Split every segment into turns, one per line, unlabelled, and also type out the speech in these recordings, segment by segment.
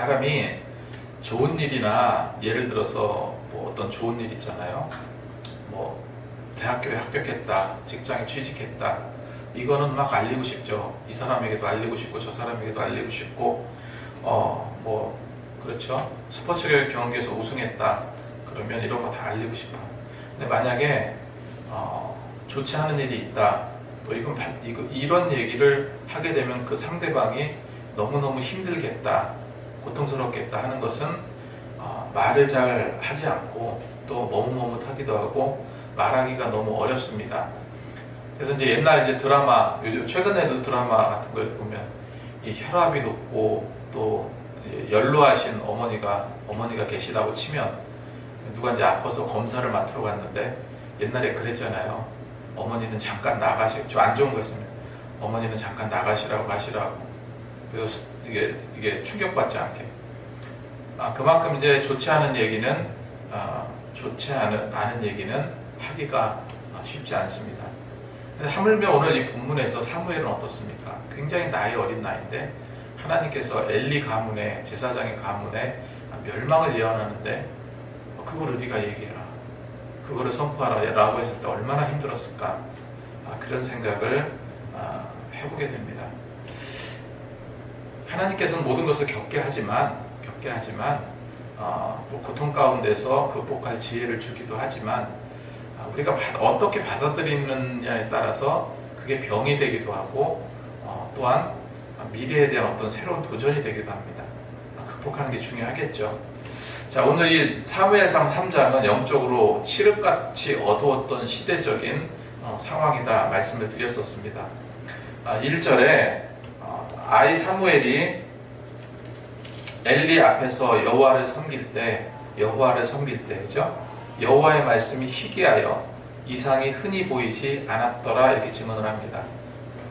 사람이 좋은 일이나 예를 들어서 뭐 어떤 좋은 일 있잖아요. 뭐 대학교에 합격했다, 직장에 취직했다. 이거는 막 알리고 싶죠. 이 사람에게도 알리고 싶고 저 사람에게도 알리고 싶고 어 뭐 그렇죠. 스포츠 경기에서 우승했다. 그러면 이런 거 다 알리고 싶어요. 근데 만약에 어, 좋지 않은 일이 있다. 또 이건 이런 얘기를 하게 되면 그 상대방이 너무너무 힘들겠다, 고통스럽겠다 하는 것은 어, 말을 잘 하지 않고 또 머뭇머뭇하기도 하고 말하기가 너무 어렵습니다. 그래서 이제 옛날 이제 드라마, 요즘 최근에도 드라마 같은 걸 보면 이 혈압이 높고 또 연로하신 어머니가 어머니가 계시다고 치면 누가 이제 아파서 검사를 맡으러 갔는데 옛날에 그랬잖아요. 어머니는 잠깐 나가시, 좀안 좋은 거 있으면 어머니는 잠깐 나가시라고 하시라고. 그래서 스- 이게 이게 충격받지 않게. 아 그만큼 이제 좋지 않은 얘기는 아, 좋지 않은 않은 얘기는 하기가 아, 쉽지 않습니다. 하물며 오늘 이 본문에서 사무엘은 어떻습니까? 굉장히 나이 어린 나이인데 하나님께서 엘리 가문의 제사장의 가문에 멸망을 예언하는데 어, 그거를 네가 얘기해라. 그거를 선포하라라고 했을 때 얼마나 힘들었을까 아, 그런 생각을 아, 해보게 됩니다. 하나님께서는 모든 것을 겪게 하지만 겪게 하지만 어, 또 고통 가운데서 극복할 지혜를 주기도 하지만 아, 우리가 받- 어떻게 받아들이느냐에 따라서 그게 병이 되기도 하고 어, 또한 미래에 대한 어떤 새로운 도전이 되기도 합니다. 아, 극복하는 게 중요하겠죠. 자 오늘 이 사무엘상 3장은 영적으로 칠흑같이 어두웠던 시대적인 어, 상황이다 말씀을 드렸었습니다. 아, 1절에 어, 아이 사무엘이 엘리 앞에서 여호와를 섬길 때 여호와를 섬길 때 그죠? 여호와의 말씀이 희귀하여 이상이 흔히 보이지 않았더라 이렇게 증언을 합니다.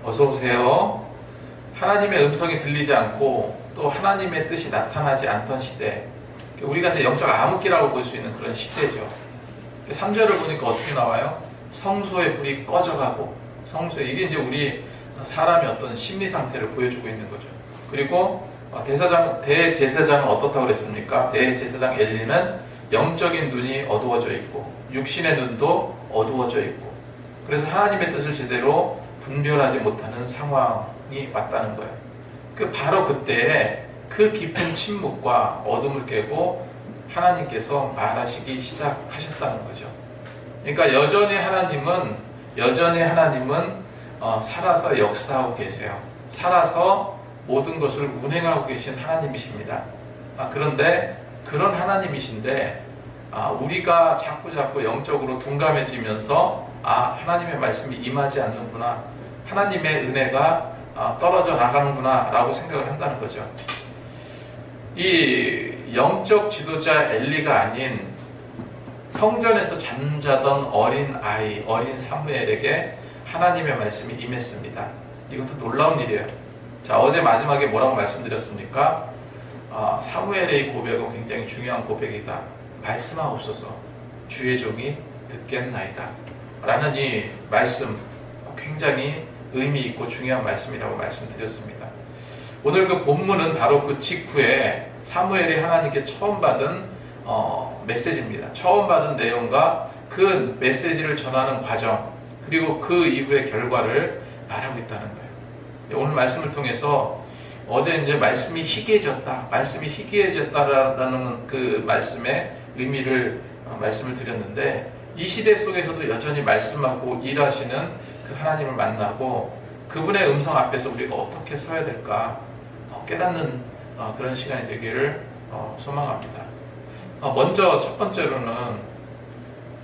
어서 오세요. 하나님의 음성이 들리지 않고 또 하나님의 뜻이 나타나지 않던 시대. 우리가 이제 영적 암흑기라고 볼 수 있는 그런 시대죠. 3절을 보니까 어떻게 나와요? 성소의 불이 꺼져가고 성소 이게 이제 우리 사람의 어떤 심리 상태를 보여주고 있는 거죠. 그리고 어, 대사장 대제사장은 어떻다고 그랬습니까? 대제사장 엘리는 영적인 눈이 어두워져 있고 육신의 눈도 어두워져 있고 그래서 하나님의 뜻을 제대로 분별하지 못하는 상황이 왔다는 거예요. 그 바로 그때 그 깊은 침묵과 어둠을 깨고 하나님께서 말하시기 시작하셨다는 거죠. 그러니까 여전히 하나님은 여전히 하나님은 어, 살아서 역사하고 계세요. 살아서 모든 것을 운행하고 계신 하나님이십니다. 아, 그런데 그런 하나님이신데 아, 우리가 자꾸 자꾸 영적으로 둔감해지면서 아 하나님의 말씀이 임하지 않는구나 하나님의 은혜가 아, 떨어져 나가는구나라고 생각을 한다는 거죠. 이 영적 지도자 엘리가 아닌 성전에서 잠자던 어린 아이, 어린 사무엘에게 하나님의 말씀이 임했습니다. 이것도 놀라운 일이에요. 자, 어제 마지막에 뭐라고 말씀드렸습니까? 아, 사무엘의 고백은 굉장히 중요한 고백이다. 말씀하옵소서 주의 종이 듣겠나이다. 라는 이 말씀 굉장히 의미 있고 중요한 말씀이라고 말씀드렸습니다. 오늘 그 본문은 바로 그 직후에 사무엘이 하나님께 처음 받은 어, 메시지입니다. 처음 받은 내용과 그 메시지를 전하는 과정 그리고 그 이후의 결과를 말하고 있다는 거예요. 오늘 말씀을 통해서 어제 이제 말씀이 희귀해졌다, 말씀이 희귀해졌다라는 그 말씀의 의미를 어, 말씀을 드렸는데 이 시대 속에서도 여전히 말씀하고 일하시는 그 하나님을 만나고 그분의 음성 앞에서 우리가 어떻게 서야 될까 어, 깨닫는 어, 그런 시간이 되기를 어, 소망합니다. 어, 먼저 첫 번째로는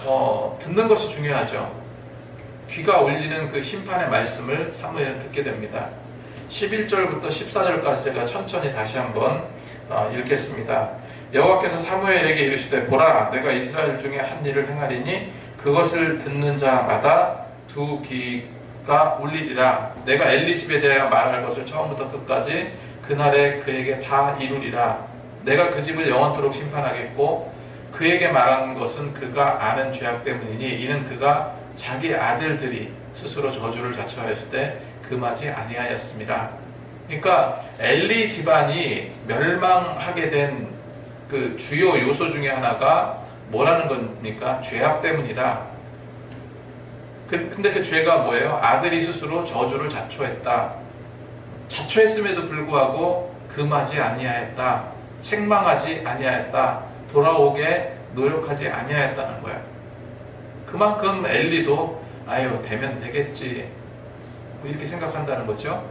어, 듣는 것이 중요하죠. 귀가 울리는 그 심판의 말씀을 사무엘은 듣게 됩니다. 11절부터 14절까지 제가 천천히 다시 한번 어, 읽겠습니다. 여호와께서 사무엘에게 이르시되 보라 내가 이스라엘 중에 한 일을 행하리니 그것을 듣는 자마다 두 귀가 울리리라 내가 엘리 집에 대하여 말할 것을 처음부터 끝까지 그날에 그에게 다 이루리라 내가 그 집을 영원토록 심판하겠고 그에게 말하는 것은 그가 아는 죄악 때문이니 이는 그가 자기 아들들이 스스로 저주를 자처하였을 때 금하지 아니하였습니다. 그러니까 엘리 집안이 멸망하게 된 그 주요 요소 중에 하나가 뭐라는 겁니까? 죄악 때문이다. 그- 근데 그 죄가 뭐예요? 아들이 스스로 저주를 자초했다. 자초했음에도 불구하고 금하지 아니하였다. 책망하지 아니하였다. 돌아오게 노력하지 아니하였다는 거야. 그만큼 엘리도 아유 되면 되겠지 뭐 이렇게 생각한다는 거죠.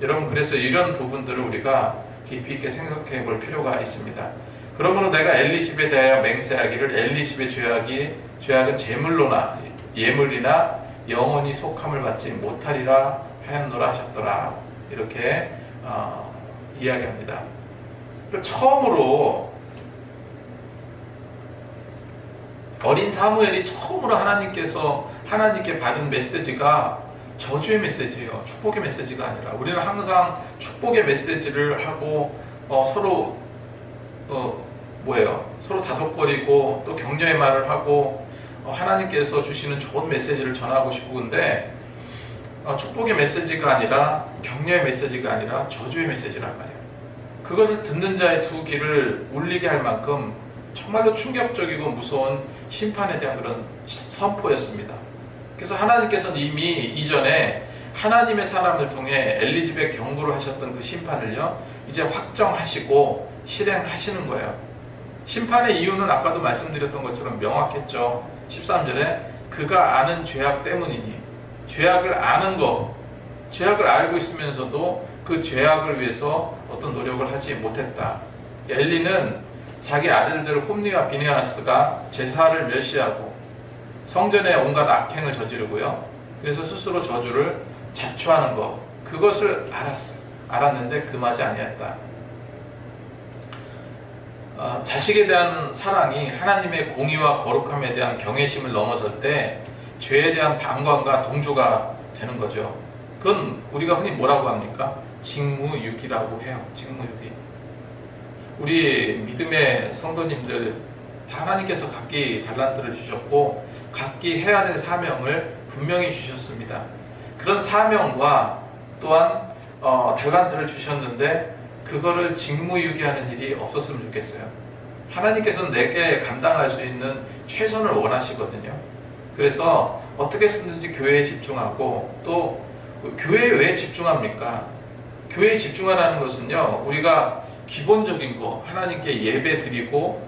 여러분 그래서 이런 부분들을 우리가 깊이 있게 생각해 볼 필요가 있습니다. 그러므로 내가 엘리 집에 대하여 맹세하기를 엘리 집의 죄악이 죄악은 제물로나 예물이나 영원히 속함을 받지 못하리라 하였노라 하셨더라 이렇게 어, 이야기합니다. 그 처음으로 어린 사무엘이 처음으로 하나님께서 하나님께 받은 메시지가 저주의 메시지예요. 축복의 메시지가 아니라 우리는 항상 축복의 메시지를 하고 어, 서로 어, 뭐예요? 서로 다독거리고 또 격려의 말을 하고 어, 하나님께서 주시는 좋은 메시지를 전하고 싶은데 어, 축복의 메시지가 아니라 격려의 메시지가 아니라 저주의 메시지란 말이에요. 그것을 듣는 자의 두 귀를 울리게 할 만큼 정말로 충격적이고 무서운 심판에 대한 그런 선포였습니다. 그래서 하나님께서는 이미 이전에 하나님의 사람을 통해 엘리집에 경고를 하셨던 그 심판을요, 이제 확정하시고 실행하시는 거예요. 심판의 이유는 아까도 말씀드렸던 것처럼 명확했죠. 13절에 그가 아는 죄악 때문이니 죄악을 아는 것, 죄악을 알고 있으면서도 그 죄악을 위해서 어떤 노력을 하지 못했다. 엘리는 자기 아들들 홈리와 비네아스가 제사를 멸시하고 성전에 온갖 악행을 저지르고요. 그래서 스스로 저주를 자초하는 것 그것을 알았어요. 알았는데 금하지 아니했다. 어, 자식에 대한 사랑이 하나님의 공의와 거룩함에 대한 경외심을 넘어설 때 죄에 대한 방관과 동조가 되는 거죠. 그건 우리가 흔히 뭐라고 합니까? 직무유기라고 해요. 직무유기. 우리 믿음의 성도님들 다 하나님께서 각기 달란트를 주셨고 각기 해야 될 사명을 분명히 주셨습니다. 그런 사명과 또한 어, 달란트를 주셨는데 그거를 직무유기하는 일이 없었으면 좋겠어요. 하나님께서는 내게 감당할 수 있는 최선을 원하시거든요. 그래서 어떻게 쓰든지 교회에 집중하고 또 교회에 왜 집중합니까? 교회에 집중하라는 것은요, 우리가 기본적인 거, 하나님께 예배 드리고,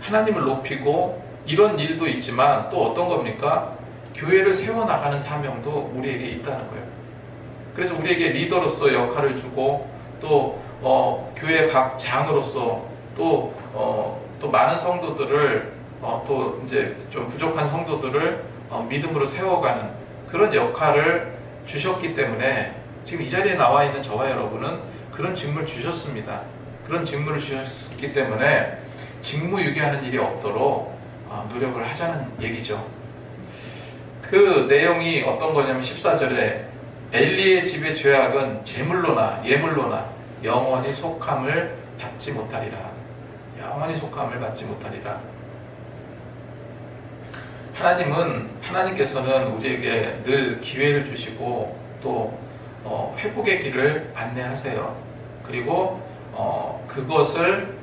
하나님을 높이고, 이런 일도 있지만 또 어떤 겁니까? 교회를 세워 나가는 사명도 우리에게 있다는 거예요. 그래서 우리에게 리더로서 역할을 주고, 또, 어, 교회 각 장으로서 또, 어, 또 많은 성도들을, 어, 또 이제 좀 부족한 성도들을 어, 믿음으로 세워가는 그런 역할을 주셨기 때문에 지금 이 자리에 나와 있는 저와 여러분은 그런 직무를 주셨습니다. 그런 직무를 주셨기 때문에 직무유기하는 일이 없도록 어, 노력을 하자는 얘기죠. 그 내용이 어떤 거냐면 14절에 엘리의 집의 죄악은 제물로나 예물로나 영원히 속함을 받지 못하리라. 영원히 속함을 받지 못하리라. 하나님은 하나님께서는 우리에게 늘 기회를 주시고 또 어, 회복의 길을 안내하세요. 그리고 어, 그것을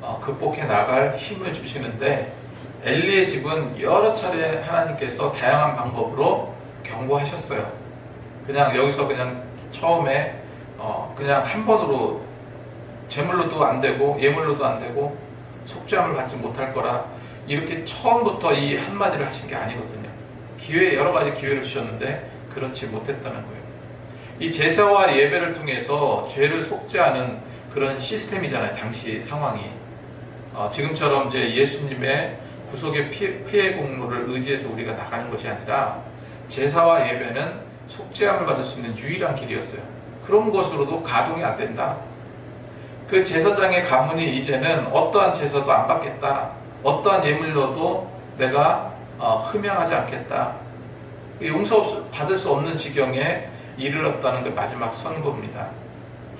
어, 극복해 나갈 힘을 주시는데 엘리의 집은 여러 차례 하나님께서 다양한 방법으로 경고하셨어요. 그냥 여기서 그냥 처음에 어, 그냥 한 번으로 제물로도 안 되고 예물로도 안 되고 속죄함을 받지 못할 거라 이렇게 처음부터 이 한마디를 하신 게 아니거든요. 기회 여러 가지 기회를 주셨는데 그렇지 못했다는 거예요. 이 제사와 예배를 통해서 죄를 속죄하는 그런 시스템이잖아요. 당시 상황이 어, 지금처럼 이제 예수님의 구속의 피해, 피해 공로를 의지해서 우리가 나가는 것이 아니라 제사와 예배는 속죄함을 받을 수 있는 유일한 길이었어요. 그런 것으로도 가동이 안 된다. 그 제사장의 가문이 이제는 어떠한 제사도 안 받겠다. 어떠한 예물로도 내가 어, 흠양하지 않겠다. 용서 받을 수 없는 지경에 이르렀다는 그 마지막 선고입니다.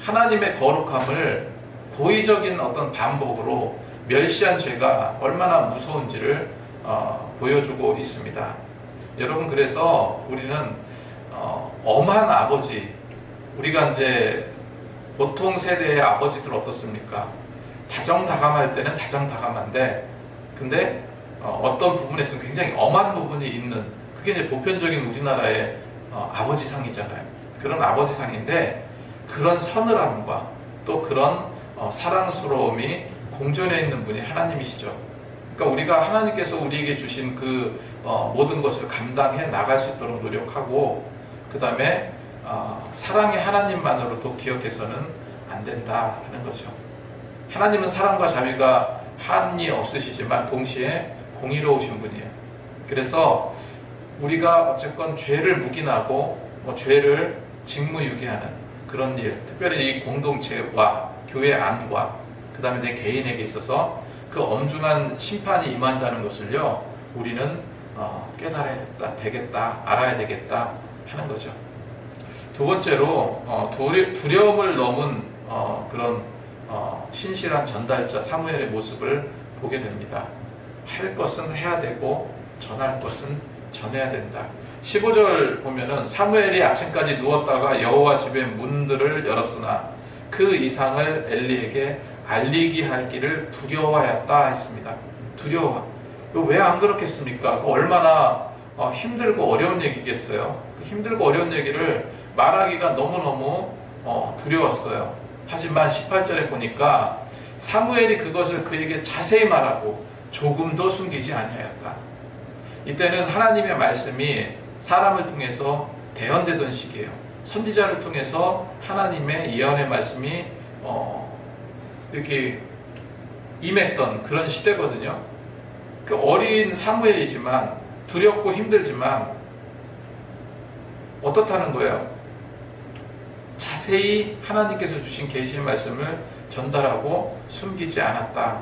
하나님의 거룩함을 고의적인 어떤 반복으로 멸시한 죄가 얼마나 무서운지를 어, 보여주고 있습니다. 여러분 그래서 우리는 어, 엄한 아버지 우리가 이제 보통 세대의 아버지들 어떻습니까? 다정다감할 때는 다정다감한데 근데 어, 떤 부분에서는 굉장히 엄한 부분이 있는 그게 이제 보편적인 우리나라의 어, 아버지상이잖아요. 그런 아버지상인데 그런 서늘함과 또 그런 어, 사랑스러움이 공존해 있는 분이 하나님이시죠. 그러니까 우리가 하나님께서 우리에게 주신 그 어, 모든 것을 감당해 나갈 수 있도록 노력하고 그 다음에 어, 사랑의 하나님만으로도 기억해서는 안 된다 하는 거죠. 하나님은 사랑과 자비가 한이 없으시지만 동시에 공의로우신 분이에요. 그래서 우리가 어쨌건 죄를 묵인하고 뭐 죄를 직무유기하는 그런 일, 특별히 이 공동체와 교회 안과 그 다음에 내 개인에게 있어서 그 엄중한 심판이 임한다는 것을요, 우리는 어, 깨달아야 됐다, 되겠다, 알아야 되겠다 하는 거죠. 두 번째로 어, 두려, 두려움을 넘은 어, 그런 어, 신실한 전달자 사무엘의 모습을 보게 됩니다. 할 것은 해야 되고 전할 것은 전해야 된다. 15절 보면은 사무엘이 아침까지 누웠다가 여호와 집의 문들을 열었으나 그 이상을 엘리에게 알리기 하기를 두려워하였다 했습니다. 두려워. 왜 안 그렇겠습니까? 그 얼마나 어, 힘들고 어려운 얘기겠어요. 그 힘들고 어려운 얘기를 말하기가 너무너무 어, 두려웠어요. 하지만 18절에 보니까 사무엘이 그것을 그에게 자세히 말하고 조금도 숨기지 아니하였다. 이때는 하나님의 말씀이 사람을 통해서 대언되던 시기예요. 선지자를 통해서 하나님의 예언의 말씀이 어, 이렇게 임했던 그런 시대거든요. 그 어린 사무엘이지만 두렵고 힘들지만 어떻다는 거예요? 자세히 하나님께서 주신 계시의 말씀을 전달하고 숨기지 않았다.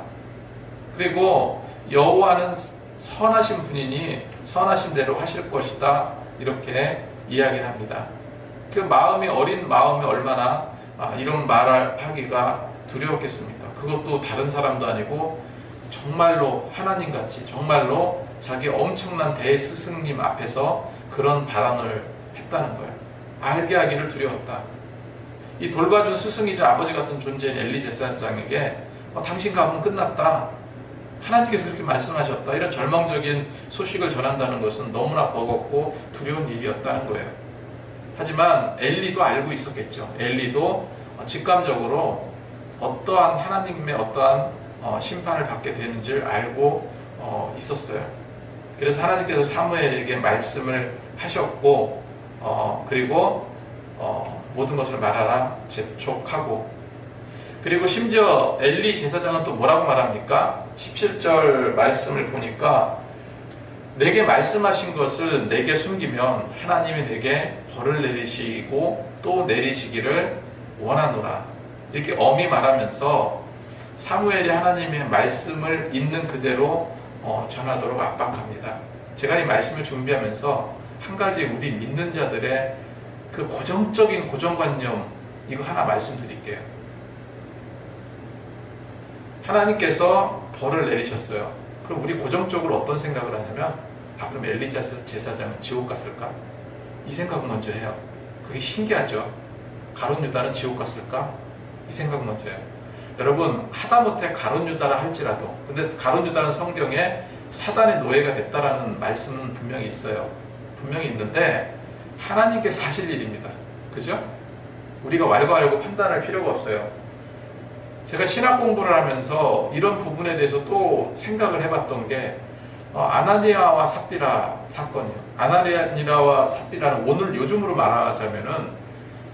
그리고 여호와는 선하신 분이니 선하신 대로 하실 것이다. 이렇게 이야기를 합니다. 그 마음이 어린 마음이 얼마나 아, 이런 말을 하기가 두려웠겠습니까? 그것도 다른 사람도 아니고 정말로 하나님 같이 정말로 자기 엄청난 대스승님 앞에서 그런 발언을 했다는 거예요. 알게 하기를 두려웠다. 이 돌봐준 스승이자 아버지 같은 존재인 엘리 제사장에게 어, 당신 가문 끝났다. 하나님께서 그렇게 말씀하셨다. 이런 절망적인 소식을 전한다는 것은 너무나 버겁고 두려운 일이었다는 거예요. 하지만 엘리도 알고 있었겠죠. 엘리도 어, 직감적으로 어떠한 하나님의 어떠한 어, 심판을 받게 되는지를 알고 어, 있었어요. 그래서 하나님께서 사무엘에게 말씀을 하셨고 어, 그리고 어, 모든 것을 말하라 재촉하고 그리고 심지어 엘리 제사장은 또 뭐라고 말합니까? 17절 말씀을 보니까 내게 말씀하신 것을 내게 숨기면 하나님이 내게 벌을 내리시고 또 내리시기를 원하노라. 이렇게 엄히 말하면서 사무엘이 하나님의 말씀을 있는 그대로 어, 전하도록 압박합니다. 제가 이 말씀을 준비하면서 한 가지 우리 믿는 자들의 그 고정적인 고정관념 이거 하나 말씀드릴게요. 하나님께서 벌을 내리셨어요. 그럼 우리 고정적으로 어떤 생각을 하냐면 아 그럼 엘리자스 제사장은 지옥 갔을까? 이 생각 먼저 해요. 그게 신기하죠. 가론 유다는 지옥 갔을까? 이 생각 먼저 해요. 여러분 하다못해 가론 유다라 할지라도 근데 가론 유다는 성경에 사단의 노예가 됐다라는 말씀은 분명히 있어요. 분명히 있는데 하나님께서 하실 일입니다. 그죠? 우리가 왈가왈부 판단할 필요가 없어요. 제가 신학 공부를 하면서 이런 부분에 대해서 또 생각을 해봤던 게 어, 아나니아와 삽비라 사건이요. 아나니아와 삽비라는 오늘 요즘으로 말하자면은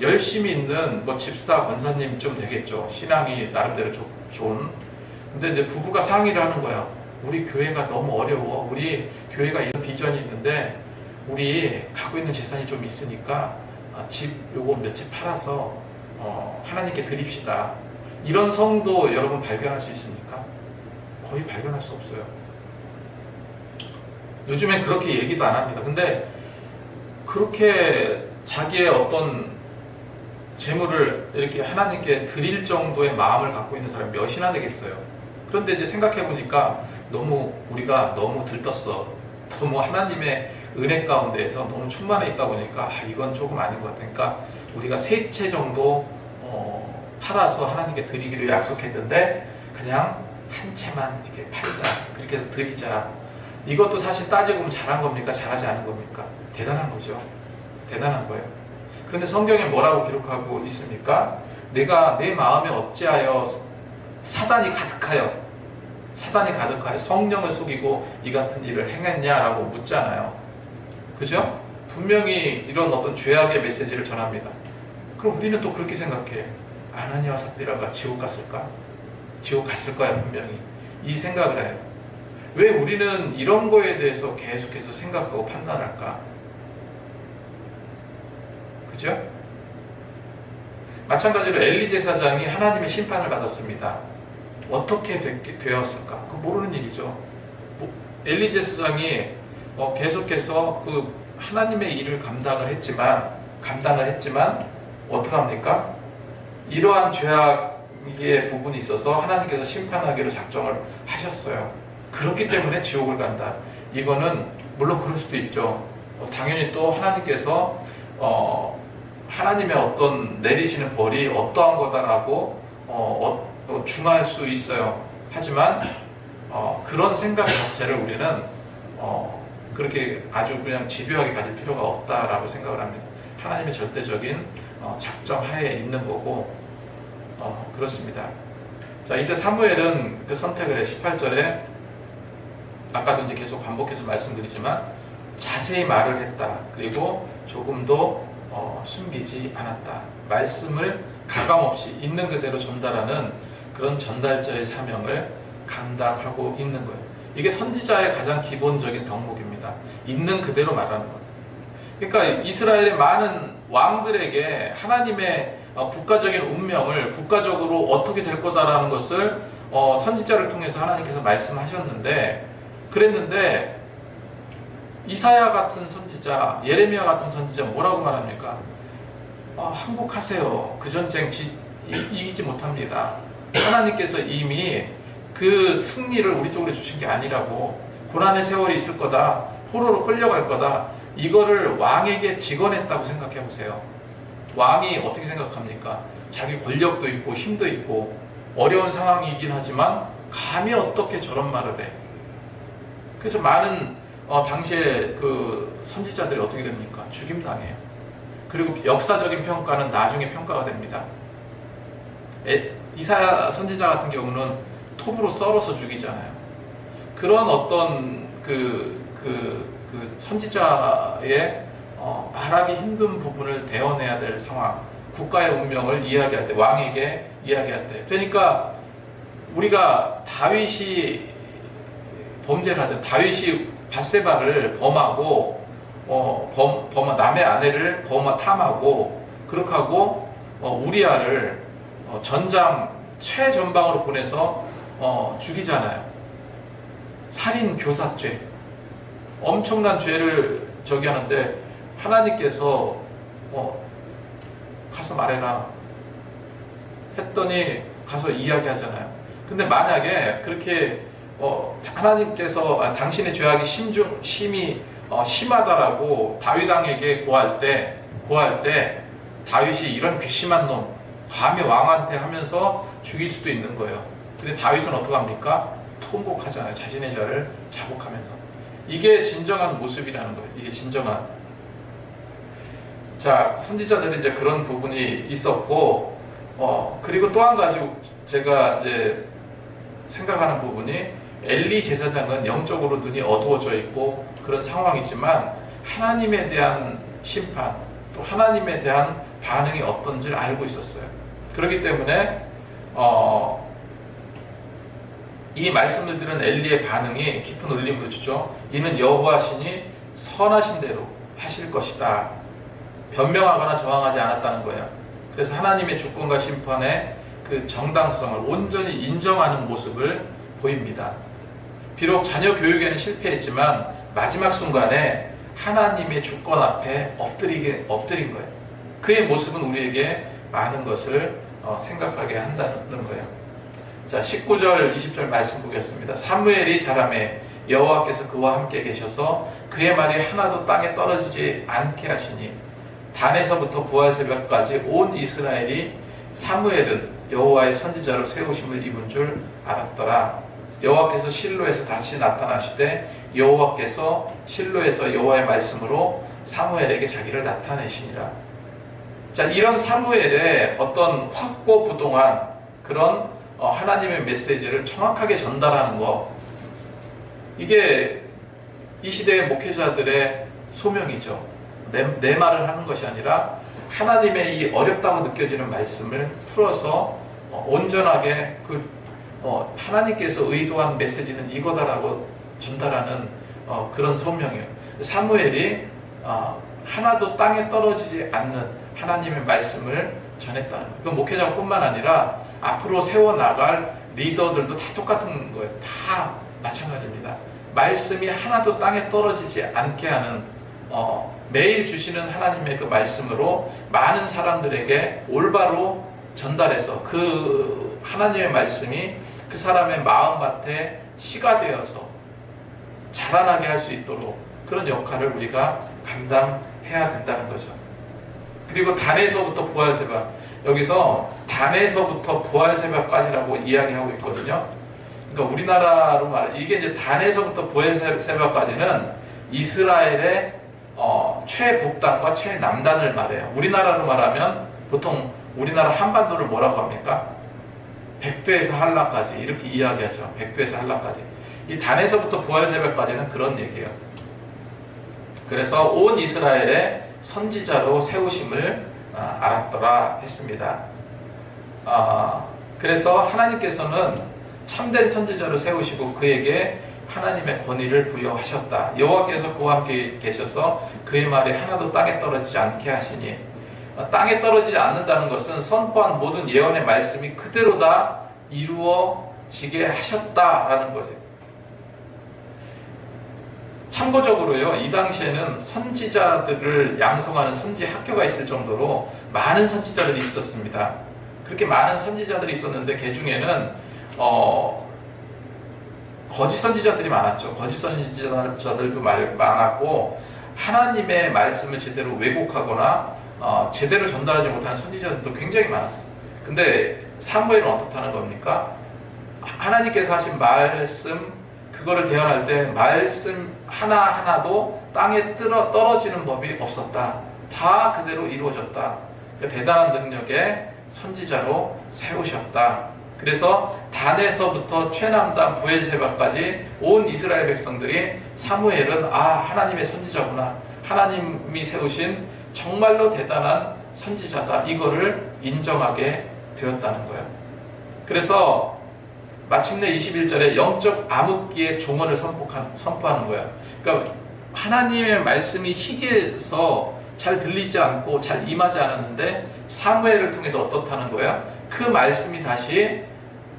열심히 있는 뭐 집사 권사님 좀 되겠죠. 신앙이 나름대로 조, 좋은. 근데 이제 부부가 상의를 하는 거야. 우리 교회가 너무 어려워. 우리 교회가 이런 비전이 있는데 우리 갖고 있는 재산이 좀 있으니까 아, 집 요거 몇 채 팔아서 어, 하나님께 드립시다. 이런 성도 여러분 발견할 수 있습니까? 거의 발견할 수 없어요. 요즘엔 그렇게 얘기도 안 합니다. 근데 그렇게 자기의 어떤 재물을 이렇게 하나님께 드릴 정도의 마음을 갖고 있는 사람이 몇이나 되겠어요. 그런데 이제 생각해 보니까 너무 우리가 너무 들떴어. 너무 하나님의 은혜 가운데에서 너무 충만해 있다 보니까 아, 이건 조금 아닌 것 같으니까 우리가 세 채 정도 어, 팔아서 하나님께 드리기로 약속했는데 그냥 한 채만 이렇게 팔자. 그렇게 해서 드리자. 이것도 사실 따지고 보면 잘한 겁니까? 잘하지 않은 겁니까? 대단한 거죠. 대단한 거예요. 그런데 성경에 뭐라고 기록하고 있습니까? 내가 내 마음에 어찌하여 사단이 가득하여 사단이 가득하여 성령을 속이고 이 같은 일을 행했냐라고 묻잖아요. 그죠? 분명히 이런 어떤 죄악의 메시지를 전합니다. 그럼 우리는 또 그렇게 생각해 아나니와 삽비라가 지옥 갔을까? 지옥 갔을 거야 분명히 이 생각을 해요 왜 우리는 이런 거에 대해서 계속해서 생각하고 판단할까? 그죠? 마찬가지로 엘리 제사장이 하나님의 심판을 받았습니다. 어떻게 되, 되었을까? 그 모르는 일이죠. 뭐, 엘리 제사장이 어, 계속해서 그 하나님의 일을 감당을 했지만 감당을 했지만 어떻게 합니까? 이러한 죄악의 부분이 있어서 하나님께서 심판하기로 작정을 하셨어요. 그렇기 때문에 지옥을 간다. 이거는 물론 그럴 수도 있죠. 어, 당연히 또 하나님께서 어, 하나님의 어떤 내리시는 벌이 어떠한 거다라고 어, 어, 중할 수 있어요. 하지만 어, 그런 생각 자체를 우리는 어, 그렇게 아주 그냥 집요하게 가질 필요가 없다라고 생각을 합니다. 하나님의 절대적인 어, 작정 하에 있는 거고 어, 그렇습니다. 자 이때 사무엘은 그 선택을 해 18절에 아까도 이제 계속 반복해서 말씀드리지만 자세히 말을 했다. 그리고 조금도 어, 숨기지 않았다. 말씀을 가감없이 있는 그대로 전달하는 그런 전달자의 사명을 감당하고 있는 거예요. 이게 선지자의 가장 기본적인 덕목입니다. 있는 그대로 말하는 것. 그러니까 이스라엘의 많은 왕들에게 하나님의 어, 국가적인 운명을 국가적으로 어떻게 될 거다라는 것을 어, 선지자를 통해서 하나님께서 말씀하셨는데 그랬는데 이사야 같은 선지자, 예레미야 같은 선지자 뭐라고 말합니까? 아, 항복하세요. 그 전쟁 지, 이, 이기지 못합니다. 하나님께서 이미 그 승리를 우리 쪽으로 주신 게 아니라고 고난의 세월이 있을 거다. 포로로 끌려갈 거다. 이거를 왕에게 직언했다고 생각해 보세요. 왕이 어떻게 생각합니까? 자기 권력도 있고 힘도 있고 어려운 상황이긴 하지만 감히 어떻게 저런 말을 해? 그래서 많은 어, 당시에 그 선지자들이 어떻게 됩니까? 죽임 당해요. 그리고 역사적인 평가는 나중에 평가가 됩니다. 에, 이사야 선지자 같은 경우는 톱으로 썰어서 죽이잖아요. 그런 어떤 그, 그, 그 선지자의 어, 말하기 힘든 부분을 대어내야 될 상황, 국가의 운명을 이야기할 때, 왕에게 이야기할 때. 그러니까 우리가 다윗이 범죄를 하죠. 다윗이 바세바를 범하고 어, 범, 범 남의 아내를 범 탐하고 그렇게 하고 어, 우리아를 어, 전장 최전방으로 보내서 어, 죽이잖아요. 살인 교사죄 엄청난 죄를 저기 하는데 하나님께서 어, 가서 말해라 했더니 가서 이야기하잖아요. 근데 만약에 그렇게 어, 하나님께서 아, 당신의 죄악이 심중 심이 어, 심하다라고 다윗 왕에게 고할 때 고할 때 다윗이 이런 괘씸한 놈 감히 왕한테 하면서 죽일 수도 있는 거예요. 근데 다윗은 어떻게 합니까? 통곡하잖아요. 자신의 죄를 자복하면서 이게 진정한 모습이라는 거예요. 이게 진정한 자 선지자들이 이제 그런 부분이 있었고 어 그리고 또 한 가지 제가 이제 생각하는 부분이 엘리 제사장은 영적으로 눈이 어두워져 있고 그런 상황이지만 하나님에 대한 심판 또 하나님에 대한 반응이 어떤지를 알고 있었어요. 그렇기 때문에 어, 이 말씀을 들은 엘리의 반응이 깊은 울림을 주죠. 이는 여호와 신이 선하신 대로 하실 것이다. 변명하거나 저항하지 않았다는 거예요. 그래서 하나님의 주권과 심판의 그 정당성을 온전히 인정하는 모습을 보입니다. 비록 자녀 교육에는 실패했지만 마지막 순간에 하나님의 주권 앞에 엎드리게 엎드린 거예요. 그의 모습은 우리에게 많은 것을 어, 생각하게 한다는 거예요. 자, 19절, 20절 말씀 보겠습니다. 사무엘이 자라매 여호와께서 그와 함께 계셔서 그의 말이 하나도 땅에 떨어지지 않게 하시니 단에서부터 부활 새벽까지 온 이스라엘이 사무엘은 여호와의 선지자로 세우심을 입은 줄 알았더라. 여호와께서 실로에서 다시 나타나시되 여호와께서 실로에서 여호와의 말씀으로 사무엘에게 자기를 나타내시니라. 자, 이런 사무엘의 어떤 확고부동한 그런 어, 하나님의 메시지를 정확하게 전달하는 거 이게 이 시대의 목회자들의 소명이죠. 내, 내 말을 하는 것이 아니라 하나님의 이 어렵다고 느껴지는 말씀을 풀어서 어, 온전하게 그 어, 하나님께서 의도한 메시지는 이거다라고 전달하는 어, 그런 소명이에요. 사무엘이 어, 하나도 땅에 떨어지지 않는 하나님의 말씀을 전했다는 거예요. 그 목회자뿐만 아니라 앞으로 세워나갈 리더들도 다 똑같은 거예요. 다 마찬가지입니다. 말씀이 하나도 땅에 떨어지지 않게 하는 어, 매일 주시는 하나님의 그 말씀으로 많은 사람들에게 올바로 전달해서 그 하나님의 말씀이 그 사람의 마음밭에 씨가 되어서 자라나게 할 수 있도록 그런 역할을 우리가 감당해야 된다는 거죠. 그리고 단에서부터 부활 새벽 여기서 단에서부터 부활 새벽까지라고 이야기하고 있거든요. 그러니까 우리나라로 말 이게 이제 단에서부터 부활 새벽까지는 이스라엘의 어, 최북단과 최남단을 말해요. 우리나라로 말하면 보통 우리나라 한반도를 뭐라고 합니까? 백두에서 한라까지 이렇게 이야기하죠. 백두에서 한라까지. 이 단에서부터 부활제별까지는 그런 얘기예요. 그래서 온 이스라엘의 선지자로 세우심을 아, 알았더라 했습니다. 아, 그래서 하나님께서는 참된 선지자로 세우시고 그에게 하나님의 권위를 부여하셨다. 여호와께서 그와 함께 계셔서 그의 말이 하나도 땅에 떨어지지 않게 하시니 어, 땅에 떨어지지 않는다는 것은 선포한 모든 예언의 말씀이 그대로 다 이루어지게 하셨다라는 거죠. 참고적으로요, 이 당시에는 선지자들을 양성하는 선지 학교가 있을 정도로 많은 선지자들이 있었습니다. 그렇게 많은 선지자들이 있었는데 그 중에는 어, 거짓 선지자들이 많았죠. 거짓 선지자들도 많았고 하나님의 말씀을 제대로 왜곡하거나 어, 제대로 전달하지 못하는 선지자들도 굉장히 많았어요. 근데 사무엘은 어떻다는 겁니까? 하나님께서 하신 말씀 그거를 대언할 때 말씀 하나 하나도 땅에 떨어, 떨어지는 법이 없었다. 다 그대로 이루어졌다. 그러니까 대단한 능력의 선지자로 세우셨다. 그래서 단에서부터 최남단 부엘세바까지 온 이스라엘 백성들이 사무엘은 아 하나님의 선지자구나. 하나님이 세우신 정말로 대단한 선지자다. 이거를 인정하게 되었다는 거예요. 그래서 마침내 21절에 영적 암흑기의 종언을 선포하는 거예요. 그러니까 하나님의 말씀이 희귀해서 잘 들리지 않고 잘 임하지 않았는데 사무엘을 통해서 어떻다는 거예요? 그 말씀이 다시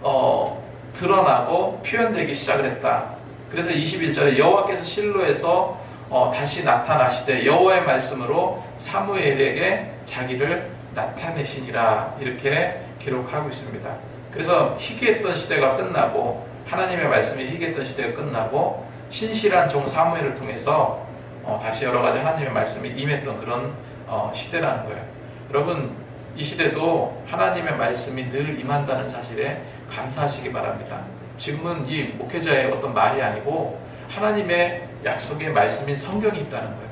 어, 드러나고 표현되기 시작을 했다. 그래서 21절에 여호와께서 실로에서 어, 다시 나타나시되 여호와의 말씀으로 사무엘에게 자기를 나타내시니라 이렇게 기록하고 있습니다. 그래서 희귀했던 시대가 끝나고 하나님의 말씀이 희귀했던 시대가 끝나고 신실한 종 사무엘을 통해서 어, 다시 여러 가지 하나님의 말씀이 임했던 그런 어, 시대라는 거예요. 여러분 이 시대도 하나님의 말씀이 늘 임한다는 사실에 감사하시기 바랍니다. 지금은 이 목회자의 어떤 말이 아니고 하나님의 약속의 말씀인 성경이 있다는 거예요.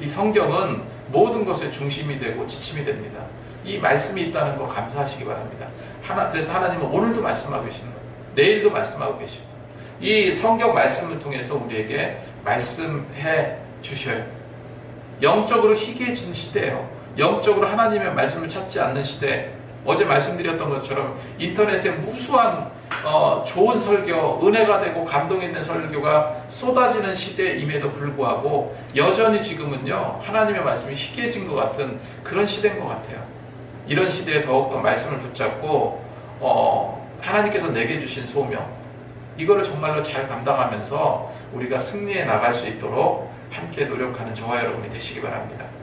이 성경은 모든 것의 중심이 되고 지침이 됩니다. 이 말씀이 있다는 거 감사하시기 바랍니다. 하나, 그래서 하나님은 오늘도 말씀하고 계시는 거예요. 내일도 말씀하고 계시고. 이 성경 말씀을 통해서 우리에게 말씀해 주셔요. 영적으로 희귀해진 시대예요. 영적으로 하나님의 말씀을 찾지 않는 시대. 어제 말씀드렸던 것처럼 인터넷에 무수한 어, 좋은 설교, 은혜가 되고 감동 있는 설교가 쏟아지는 시대임에도 불구하고 여전히 지금은요 하나님의 말씀이 희귀해진 것 같은 그런 시대인 것 같아요. 이런 시대에 더욱더 말씀을 붙잡고 어, 하나님께서 내게 주신 소명 이거를 정말로 잘 감당하면서 우리가 승리해 나갈 수 있도록 함께 노력하는 저와 여러분이 되시기 바랍니다.